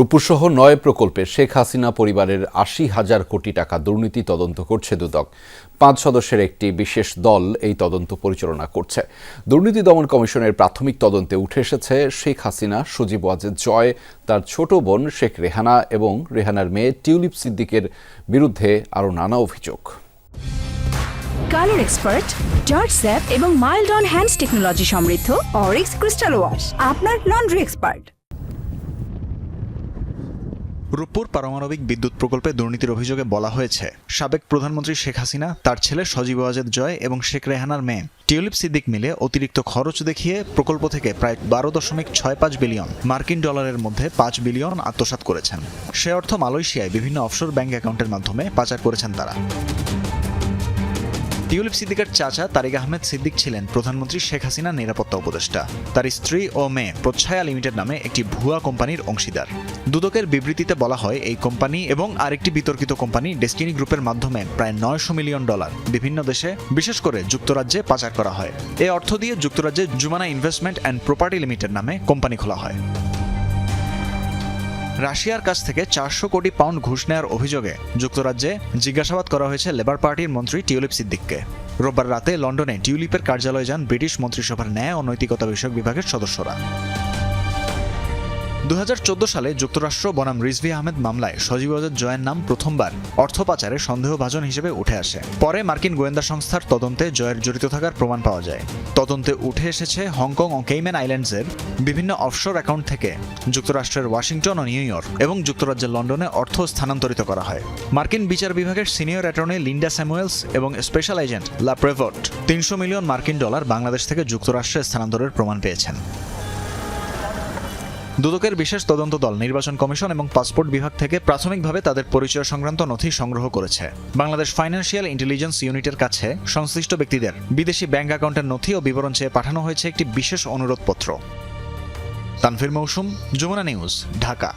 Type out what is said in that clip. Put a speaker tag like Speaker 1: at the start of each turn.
Speaker 1: রূপসহ নয় প্রকল্পে শেখ হাসিনা পরিবারের আশি হাজার কোটি টাকা দুর্নীতি তদন্ত করছে দুদক। পাঁচ সদস্যের একটি বিশেষ দল এই তদন্ত পরিচালনা করছে। দুর্নীতি দমন কমিশনের প্রাথমিক তদন্তে উঠে এসেছে শেখ হাসিনা, সজীব ওয়াজেদ জয়, তার ছোট বোন শেখ রেহানা এবং রেহানার মেয়ে টিউলিপ সিদ্দিকের বিরুদ্ধে আরও নানা অভিযোগ।
Speaker 2: কালার এক্সপার্ট জর্জ স্যাপ এবং মাইল্ড অন হ্যান্ডস টেকনোলজি সমৃদ্ধ, অরিক্স ক্রিস্টাল ওয়াশ, আপনার লন্ড্রি এক্সপার্ট।
Speaker 3: রূপপুর পারমাণবিক বিদ্যুৎ প্রকল্পে দুর্নীতির অভিযোগে বলা হয়েছে, সাবেক প্রধানমন্ত্রী শেখ হাসিনা, তার ছেলে সজীব ওয়াজেদ জয় এবং শেখ রেহানার মেয়ে। টিউলিপ সিদ্দিক মিলে অতিরিক্ত খরচ দেখিয়ে প্রকল্প থেকে প্রায় বারো দশমিক ছয় পাঁচ বিলিয়ন মার্কিন ডলারের মধ্যে পাঁচ বিলিয়ন আত্মসাত করেছেন। সে অর্থ মালয়েশিয়ায় বিভিন্ন অফশোর ব্যাংক অ্যাকাউন্টের মাধ্যমে পাচার করেছেন তারা। টিউলিপ সিদ্দিকের চাচা তারিক আহমেদ সিদ্দিক ছিলেন প্রধানমন্ত্রী শেখ হাসিনার নিরাপত্তা উপদেষ্টা। তার স্ত্রী ও মেয়ে প্রচ্ছায়া লিমিটেড নামে একটি ভুয়া কোম্পানির অংশীদার। দুদকের বিবৃতিতে বলা হয়, এই কোম্পানি এবং আরেকটি বিতর্কিত কোম্পানি ডেস্টিনি গ্রুপের মাধ্যমে প্রায় নয়শো মিলিয়ন ডলার বিভিন্ন দেশে, বিশেষ করে যুক্তরাজ্যে পাচার করা হয়। এ অর্থ দিয়ে যুক্তরাজ্যে Jumana investment and property limited নামে কোম্পানি খোলা হয়। রাশিয়ার কাছ থেকে চারশো কোটি পাউন্ড ঘুষ নেওয়ার অভিযোগে যুক্তরাজ্যে জিজ্ঞাসাবাদ করা হয়েছে লেবার পার্টির মন্ত্রী টিউলিপ সিদ্দিককে। রোববার রাতে লন্ডনে টিউলিপের কার্যালয়ে যান ব্রিটিশ মন্ত্রিসভার ন্যায় ও নৈতিকতা বিষয়ক বিভাগের সদস্যরা। দু হাজার চোদ্দ সালে যুক্তরাষ্ট্র বনাম রিজভি আহমেদ মামলায় সজীব ওয়াজেদ জয়ের নাম প্রথমবার অর্থ পাচারে সন্দেহভাজন হিসেবে উঠে আসে। পরে মার্কিন গোয়েন্দা সংস্থার তদন্তে জয়ের জড়িত থাকার প্রমাণ পাওয়া যায়। তদন্তে উঠে এসেছে হংকং ও কেইম্যান আইল্যান্ডসের বিভিন্ন অফশোর অ্যাকাউন্ট থেকে যুক্তরাষ্ট্রের ওয়াশিংটন ও নিউ ইয়র্ক এবং যুক্তরাজ্যের লন্ডনে অর্থ স্থানান্তরিত করা হয়। মার্কিন বিচার বিভাগের সিনিয়র অ্যাটর্নি লিন্ডা স্যামুয়েলস এবং স্পেশাল এজেন্ট লা প্রেভট তিনশো মিলিয়ন মার্কিন ডলার বাংলাদেশ থেকে যুক্তরাষ্ট্রে স্থানান্তরের প্রমাণ পেয়েছেন। দুদকের বিশেষ তদন্ত দল, নির্বাচন কমিশন এবং পাসপোর্ট বিভাগ থেকে প্রাথমিকভাবে তাদের পরিচয় সংক্রান্ত নথি সংগ্রহ করেছে। বাংলাদেশ ফাইন্যান্সিয়াল ইন্টেলিজেন্স ইউনিটের কাছে সংশ্লিষ্ট ব্যক্তিদের বিদেশি ব্যাংক অ্যাকাউন্টের নথি ও বিবরণ চেয়ে পাঠানো হয়েছে একটি বিশেষ অনুরোধপত্র। তানভীর মৌসুম, যমুনা নিউজ, ঢাকা।